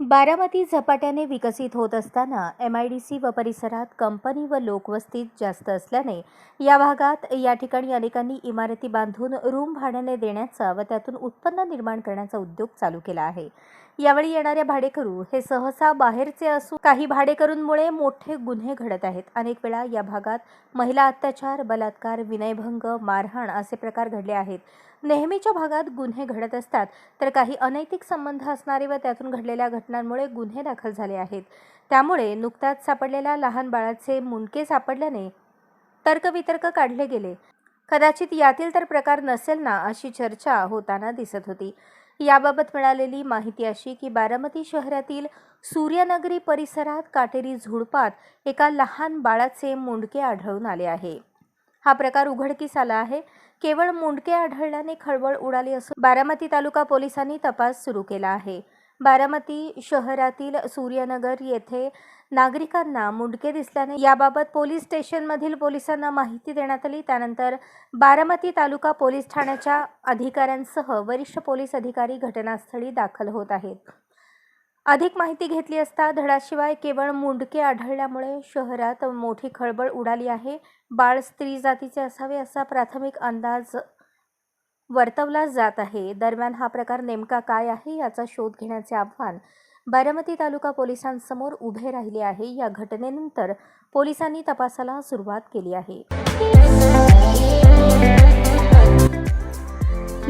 बारामती झपाट्याने विकसित होत असताना एम आय डी सी व परिसरात कंपनी व लोकवस्तीत जास्त असल्याने या भागात या ठिकाणी अनेकांनी इमारती बांधून रूम भाड्याने देण्याचा व त्यातून उत्पन्न निर्माण करण्याचा उद्योग चालू केला आहे. यावेळी येणाऱ्या भाडेकरू हे सहसा बाहेरचे असून काही भाडेकरूंमुळे मोठे गुन्हे घडत आहेत. अनेक वेळा या भागात महिला अत्याचार बलात्कार विनयभंग मारहाण असे प्रकार घडले आहेत. नेहमीच्या भागात गुन्हे घडत असतात तर काही अनैतिक संबंध असणारे व त्यातून घडलेल्या घटनांमुळे गुन्हे दाखल झाले आहेत. त्यामुळे नुकताच सापडलेल्या लहान बाळाचे मुंडके सापडल्याने तर्कवितर्क काढले गेले. कदाचित यातील तर प्रकार नसेल ना अशी चर्चा होताना दिसत होती. याबाबत मिळालेली माहिती अशी की बारामती शहरातील सूर्यनगरी परिसरात काटेरी झुडपात एका लहान बाळाचे मुंडके आढळून आले आहे. हा प्रकार उघडकीस आला आहे. केवळ मुंडके आढळल्याने खळबळ उडाली असून बारामती तालुका पोलिसांनी तपास सुरू केला आहे. बारामती शहरातील सूर्यनगर येथे नागरिकांना मुंडके दिसल्याने याबाबत पोलीस स्टेशनमधील पोलिसांना माहिती देण्यात आली. त्यानंतर बारामती तालुका पोलीस ठाण्याच्या अधिकाऱ्यांसह वरिष्ठ पोलीस अधिकारी घटनास्थळी दाखल होत आहेत. अधिक माहिती घेतली असता धडाशिवाय केवळ मुंडके आढळल्यामुळे शहरात मोठी खळबळ उडाली आहे. बाळ स्त्री जातीचे असावे असा प्राथमिक अंदाज वर्तवला जात आहे. दरम्यान हा प्रकार नेमका काय आहे याचा शोध घेण्याचे आव्हान बारामती तालुका पोलिसांसमोर उभे राहिले आहे. या घटनेनंतर पोलिसांनी तपासाला सुरुवात केली आहे.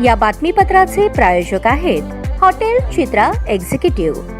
या बातमीपत्राचे प्रायोजक आहेत हॉटेल चित्रा एक्झिक्युटिव्ह.